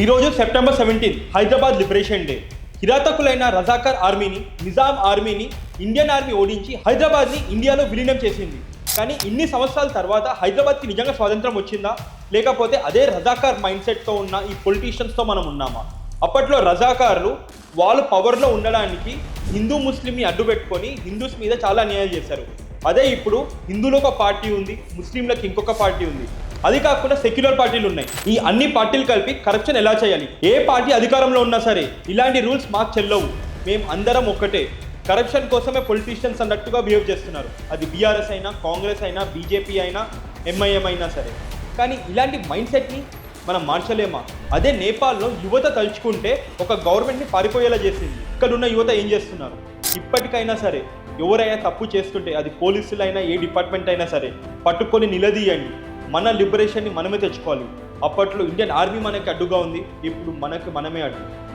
ఈరోజు September seventeen Hyderabad liberation day. కిరాతకులైన Razakar ఆర్మీని నిజాం ఆర్మీని ఇండియన్ ఆర్మీ ఓడించి హైదరాబాద్ని ఇండియాలో విలీనం చేసింది. కానీ ఇన్ని సంవత్సరాల తర్వాత హైదరాబాద్కి నిజంగా స్వాతంత్రం వచ్చిందా? లేకపోతే అదే రజాకార్ మైండ్ సెట్తో ఉన్న ఈ పొలిటీషియన్స్తో మనం ఉన్నామా? అప్పట్లో రజాకారులు వాళ్ళు పవర్లో ఉండడానికి హిందూ ముస్లింని అడ్డు పెట్టుకొని హిందూస్ మీద చాలా అన్యాయం చేశారు. అదే ఇప్పుడు హిందువులకు ఒక పార్టీ ఉంది ముస్లింలకు ఇంకొక పార్టీ ఉంది. అది కాకుండా సెక్యులర్ పార్టీలు ఉన్నాయి. ఈ అన్ని పార్టీలు కలిపి కరప్షన్ ఎలా చేయాలి? ఏ పార్టీ అధికారంలో ఉన్నా సరే ఇలాంటి రూల్స్ మాకు చెల్లవు. మేము అందరం ఒక్కటే. కరప్షన్ కోసమే పొలిటీషియన్స్ అన్నట్టుగా బిహేవ్ చేస్తున్నారు. అది బీఆర్ఎస్ అయినా కాంగ్రెస్ అయినా బీజేపీ అయినా ఎంఐఎం అయినా సరే. కానీ ఇలాంటి మైండ్ సెట్ని మనం మార్చలేమా? అదే నేపాల్లో యువత తలుచుకుంటే ఒక గవర్నమెంట్ని పారిపోయేలా చేసింది. ఇక్కడ ఉన్న యువత ఏం చేస్తున్నారు? ఇప్పటికైనా సరే ఎవరైనా తప్పు చేస్తుంటే అది పోలీసులైనా ఏ డిపార్ట్మెంట్ అయినా సరే పట్టుకొని నిలదీయండి. మన లిబరేషన్ని మనమే తెచ్చుకోవాలి. అప్పట్లో ఇండియన్ ఆర్మీ మనకి అడ్డుగా ఉంది. ఇప్పుడు మనకి మనమే అడ్డు.